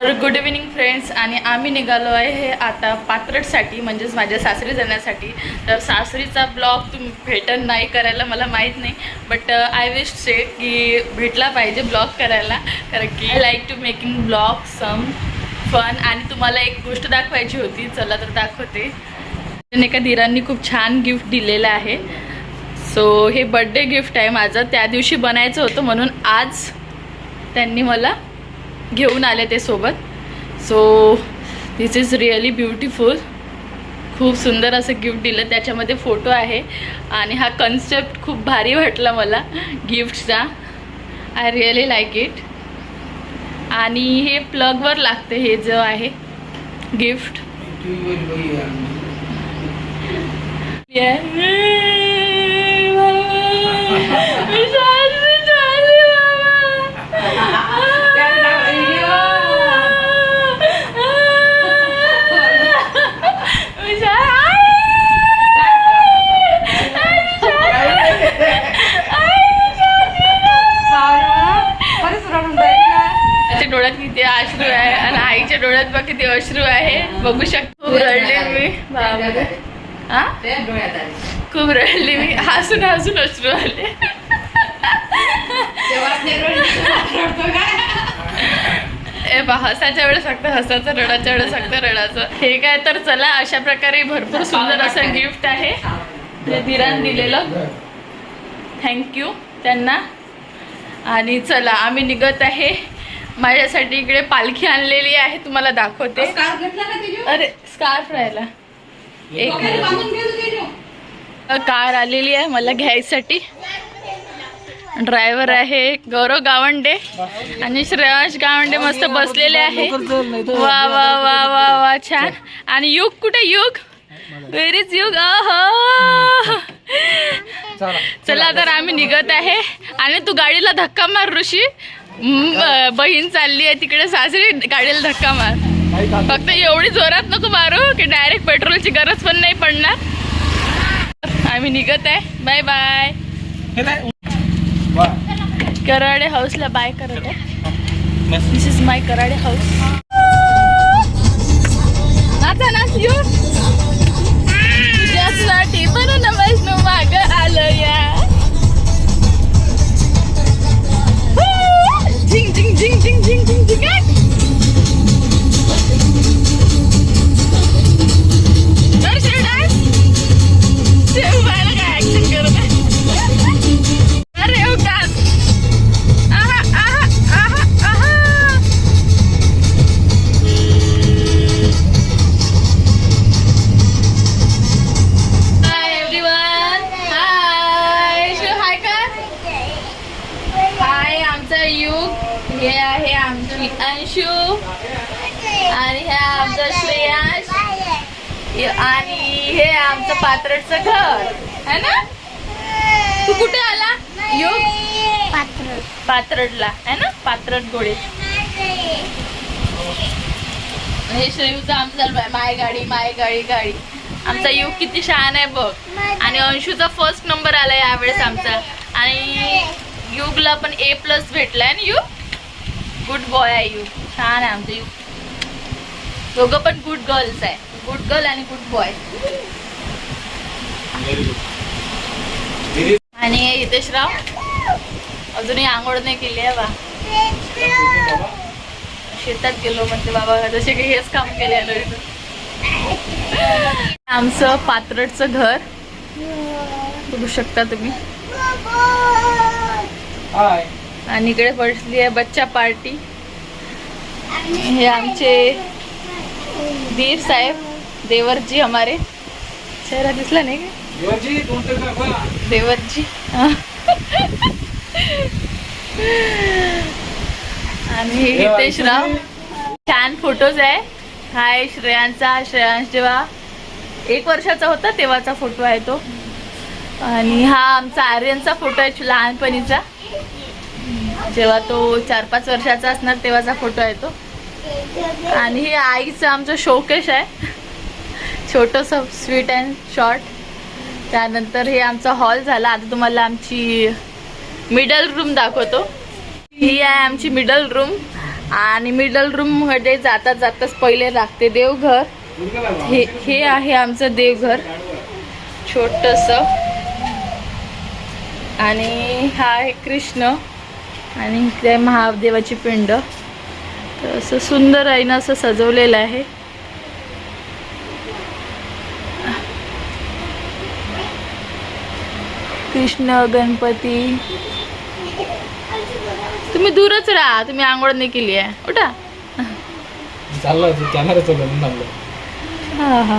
तर good evening friends आणि आम्ही निघालो आहे हे आता पात्रटसाठी म्हणजेच माझ्या सासरी जाण्यासाठी. तर सासरीचा ब्लॉग तुम्ही भेटन नाही करायला मला माहीत नाही. बट आय विश से की भेटला पाहिजे ब्लॉग करायला. कारण की I like to making blog some fun आणि तुम्हाला एक गोष्ट दाखवायची होती चला तर दाखवते. एका धीरांनी खूप छान गिफ्ट दिलेलं आहे. सो हे बड्डे गिफ्ट आहे माझं. त्या दिवशी बनायचं होतं म्हणून आज त्यांनी मला घेऊन आले ते सोबत. So this is really beautiful खूप सुंदर असं गिफ्ट दिलं. त्याच्यामध्ये फोटो आहे. आणि हा कन्सेप्ट खूप भारी वाटला मला गिफ्टचा आय रिअली लाईक इट आणि हे प्लगवर लागते हे जो आहे गिफ्ट त्याच्या किती अश्रू आहे. बघू शकतो. खूप रडले मी. खूप रडली मी. हसून हसून अश्रू आले. ए बा हसायच्या वेळेस फक्त हसायचं रडाच्या वेळेस फक्त रडायचं. हे काय तर चला अशा प्रकारे भरपूर सुंदर असं गिफ्ट आहे. जे धीरान दिलेलं. थँक्यू त्यांना. आणि चला आम्ही निघत आहे. माझ्यासाठी इकडे पालखी आणलेली आहे तुम्हाला दाखवते. अरे स्कार्फ राहिला. एक कार आलेली आहे मला घ्यायसाठी. ड्रायव्हर आहे गौरव गावंडे आणि श्रेयांश गावंडे मस्त बसलेले आहे. वा वा वा वा वा छान. आणि युग कुठे युग? वेर इज युग? अहो. चला. तर आम्ही निघत आहे. आणि तू गाडीला धक्का मार ऋषी. बहीण चालली आहे तिकडे सासरी गाडीला धक्का मार. फक्त एवढी जोरात नको मारू की डायरेक्ट पेट्रोलची गरज पण नाही पडणार. आम्ही निघत आहे. बाय बाय कराडे हाऊसला बाय करत आहे. This is my Karade house नाचा नाच यू ना. आणि हे आमचं पात्रटचं घर. है ना? तू कुठे आला? युग पात्रडला है ना? पात्रड गोळे हे श्रेयूचं आमचं चालू माय गाडी माय गाडी. गाडी आमचा युग किती छान आहे बघ. आणि अंशूचा फर्स्ट नंबर आला यावेळेस आमचा. आणि युगला पण ए प्लस भेटलाय ना युग गुड बॉय आहे युग छान आहे आमचं युग दोघं पण गुड गर्ल्स आहे. गुड गर्ल आणि गुड बॉय आणि हे हितेश राव अजूनही आंघोळ नाही केली आहे बा. शेतात गेलो म्हणते बाबा जसे काही हेच काम केले आमचं पात्रटचं घर. बघू शकता तुम्ही. आणि इकडे बसली आहे बच्चा पार्टी. हे आमचे वीर साहेब. देवरजी हमारे. चेहरा दिसला नाही का? देवरजी. आणि हितेश राव. छान फोटोज आहे. हाय श्रेयांचा श्रेयांश जेव्हा एक वर्षाचा होता तेव्हाचा फोटो आहे तो. आणि हा आमचा आर्यनचा फोटो आहे लहानपणीचा. जेव्हा तो चार पाच वर्षाचा असणार तेव्हाचा फोटो आहे तो. आणि हे आईचं आमचं शोकेश आहे. छोटंसं स्वीट अँड शॉर्ट त्यानंतर हे आमचा हॉल झाला. आता तुम्हाला आमची मिडल रूम दाखवतो. ही आहे आमची मिडल रूम आणि मिडल रूममध्ये जाता जाताच पहिले लागते देवघर. हे हे आहे आमचं देवघर. छोटंसं. आणि हा आहे कृष्ण. आणि इकडे महादेवाची पिंड. तर असं सुंदर आहे ना असं सजवलेलं आहे. कृष्ण गणपती. तुम्ही दूरच राहा तुम्ही आंघोळ नाही केली आहे. उठा. चाललं कॅमेरा हा हा हा.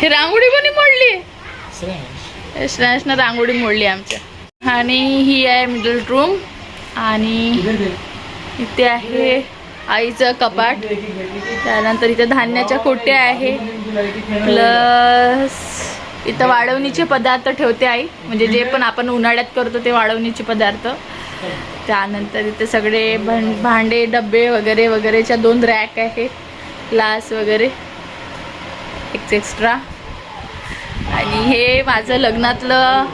हे रांगोळी कोणी मोडली? श्रेय. श्रेयसनं रांगोळी मोडली आमच्या. आणि ही आहे मिडल रूम आणि इथे आहे आईचं कपाट. त्यानंतर इथे धान्याच्या कोट्या आहे. प्लस इथं वाळवणीचे पदार्थ ठेवते आई. म्हणजे जे पण आपण उन्हाळ्यात करतो ते वाळवणीचे पदार्थ. त्यानंतर इथे सगळे भांडे डबे वगैरे वगैरेच्या दोन रॅक आहे. ग्लास वगैरे. एक्स्ट्रा आणि हे माझं लग्नातलं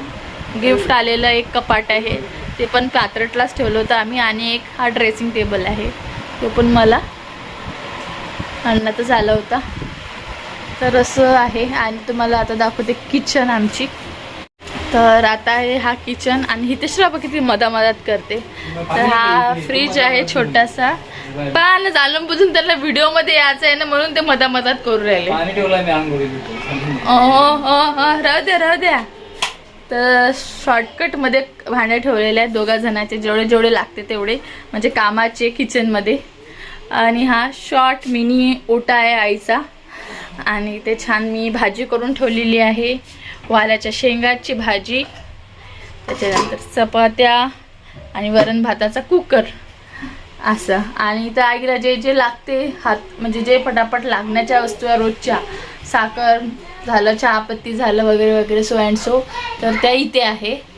गिफ्ट आलेलं एक कपाट आहे. ते पण पात्रटलाच ठेवलं होतं आम्ही आणि एक हा ड्रेसिंग टेबल आहे. तो पण मला. आणण्यातच आला होता. तर असं आहे. आणि तुम्हाला आता दाखवते किचन आमची. तर आता आहे हा किचन आणि ही तिसरा बघ किती मधामधात करते. तर हा फ्रीज आहे छोटासा. पण जाणून बुजून त्याला व्हिडिओमध्ये यायचं आहे ना म्हणून ते मधामधात करू राहिले. ओ हो हो राहू द्या राहू द्या. तर शॉर्टकटमध्ये भांडे ठेवलेले आहेत दोघा जणांचे. जेवढे जेवढे लागते तेवढे. म्हणजे कामाचे किचनमध्ये आणि हा शॉर्ट मिनी ओटा आहे आईचा. आणि ते छान मी भाजी करून ठेवलेली आहे. वाल्याच्या शेंगाची भाजी त्याच्यानंतर चपात्या आणि वरण भाताचा कुकर. असं. आणि त्या आईला जे जे लागते हात म्हणजे जे पटापट लागण्याच्या वस्तू आहे रोजच्या साखर झालं चहापत्ती झालं वगैरे वगैरे सो अँड सो तर त्या इथे आहे.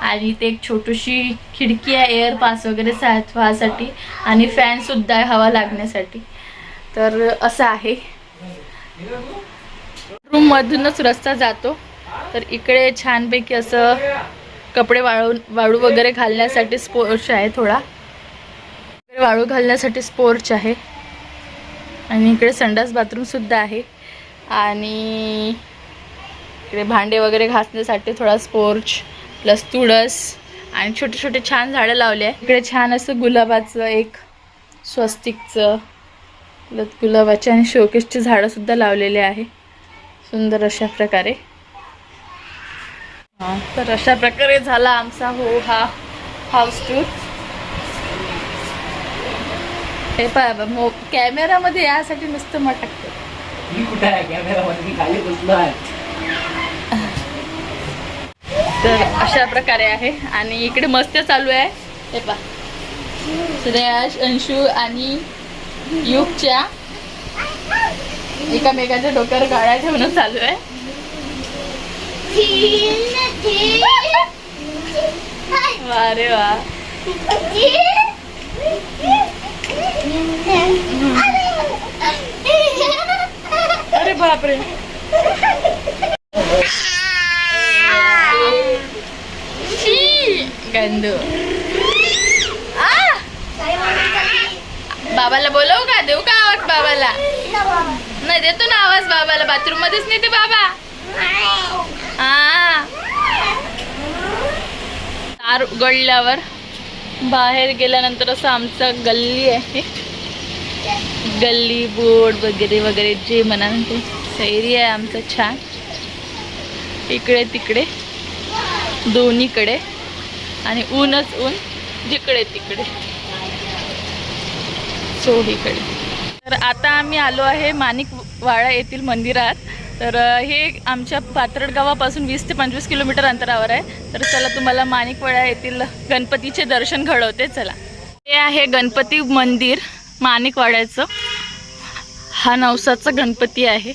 आणि इथे एक छोटीशी खिडकी आहे एअर पास वगैरे सा- व्हायसाठी आणि फॅनसुद्धा आहे हवा लागण्यासाठी. तर असं आहे. रूममधूनच रस्ता जातो. तर इकडे छानपैकी असं कपडे वाळून वाळू वगैरे घालण्यासाठी स्पोर्च आहे थोडा. इकडे वाळू घालण्यासाठी स्पोर्च आहे. आणि इकडे संडास बाथरूमसुद्धा आहे. आणि इकडे भांडे वगैरे घासण्यासाठी थोडा स्पोर्च प्लस तुळस आणि छोटे छोटे छान झाडं लावले आहे. इकडे छान असं गुलाबाचं एक स्वस्तिकचं गुलाबाचे आणि शोकेसची झाडंसुद्धा लावलेले आहे. सुंदर अशा प्रकारे. हा, तर अशा प्रकारे झाला आमचा हो हा हाऊस टूर हे पहा मो कॅमेरामध्ये यासाठी नुसतं मटकतं. मी कुठे आहे? कॅमेरा मध्ये मी खाली बसलो आहे. तर अशा प्रकारे आहे. आणि इकडे मस्त चालू आहे. हे पा श्रेयाश अंशू आणि युगच्या एकामेकाच्या डोक्यावर गाळ्या ठेवणं चालू आहे. वा रे वा. अरे बापरे शी, गंदू आ! बाबाला बोलवू का देऊ का आवाज बाबाला. नाही देतो ना आवाज बाबाला. बाथरूम मध्येच नेते बाबा. हा तार उघडल्यावर बाहेर गेल्यानंतर असं आमचं गल्ली आहे. गल्ली बोर्ड वगैरे वगैरे जे म्हणा ते. सैरी आहे आमचं छान. इकडे तिकडे. दोन्हीकडे. आणि ऊनच ऊन जिकडे तिकडे. चोहीकडे तर आता आम्ही आलो आहे माणिकवाडा येथील मंदिरात. तर हे आमच्या पात्रड गावापासून वीस ते पंचवीस किलोमीटर अंतरावर आहे. तर चला तुम्हाला माणिकवाडा येथील गणपतीचे दर्शन घडवते. चला. हे आहे गणपती मंदिर माणिकवाड्याचं हा नवसाचा गणपती आहे.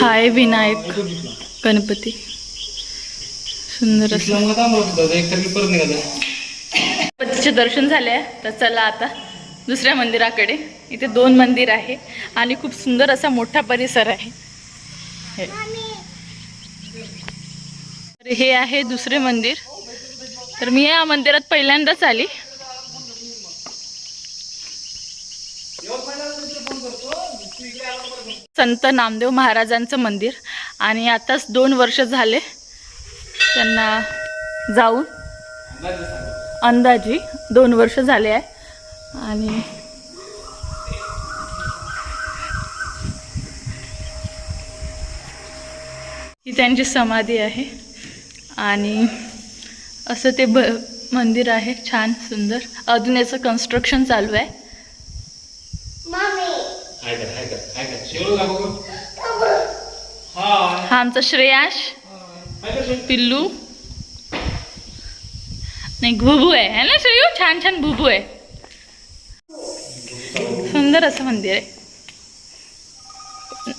हाय विनायक. गणपती. सुंदर असं. गणपतीचे दर्शन झाले तर चला आता दुसऱ्या मंदिराकडे. इथे दोन मंदिर आहे आणि खूप सुंदर असा मोठा परिसर आहे. हे. हे आहे दुसरे मंदिर. तर मी या मंदिरात पहिल्यांदाच आली. संत नामदेव महाराजांचं मंदिर. आणि आताच दोन वर्ष झाले त्यांना जाऊन. अंदाजी दोन वर्ष झाले आहे. आणि ही त्यांची समाधी आहे. आणि असं ते ब मंदिर आहे छान सुंदर. अजून याचं कन्स्ट्रक्शन चालू आहे हाय कर हाय कर हाय कर शेवलो दाखव गं. हाय हा. आमचा श्रेयाश पिल्लू. नाही भुभू आहे. है ना श्रेयू? छान छान भुबू आहे. सुंदर असं मंदिर आहे.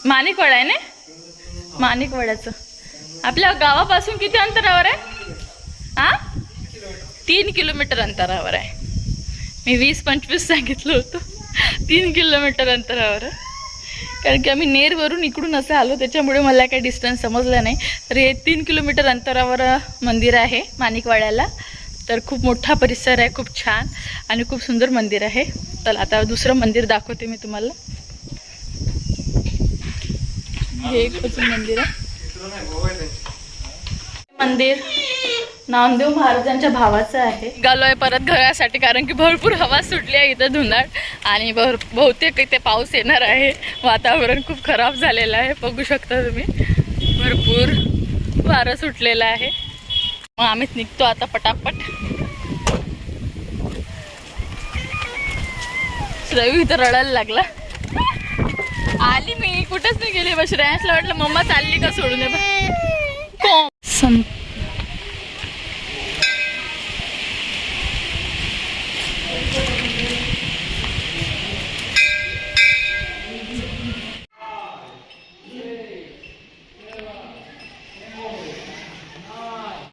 माणिकवाडा आहे ना? माणिकवाड्याचं. आपल्या गावापासून किती अंतरावर आहे? हा? तीन किलोमीटर अंतरावर आहे. मी वीस पंचवीस सांगितलं होतं. तीन किलोमीटर अंतरावर आहे. कारण की आम्ही नेरवरून इकडून असं आलो त्याच्यामुळे मला काही डिस्टन्स समजलं नाही. तर हे तीन किलोमीटर अंतरावर मंदिर आहे माणिकवाड्याला. तर खूप मोठा परिसर आहे खूप छान आणि खूप सुंदर मंदिर आहे. तर आता दुसरं मंदिर दाखवते मी तुम्हाला. हे एक अजून मंदिर आहे. मंदिर नामदेव महाराजांच्या भावाचं आहे. गालो आहे परत घरासाठी कारण की भरपूर हवा सुटली आहे इथं धुंदाट आणि भर बहुतेक इथे पाऊस येणार आहे. वातावरण खूप खराब झालेलं आहे. बघू शकता तुम्ही. भरपूर वारं सुटलेलं आहे. मग आम्हीच निघतो आता पटापट. रवी इथं रडायला लागला. आली मी. कुठंच नाही गेली बस श्रेयांसला वाटलं मम्मा चालली का सोडून कोण? संत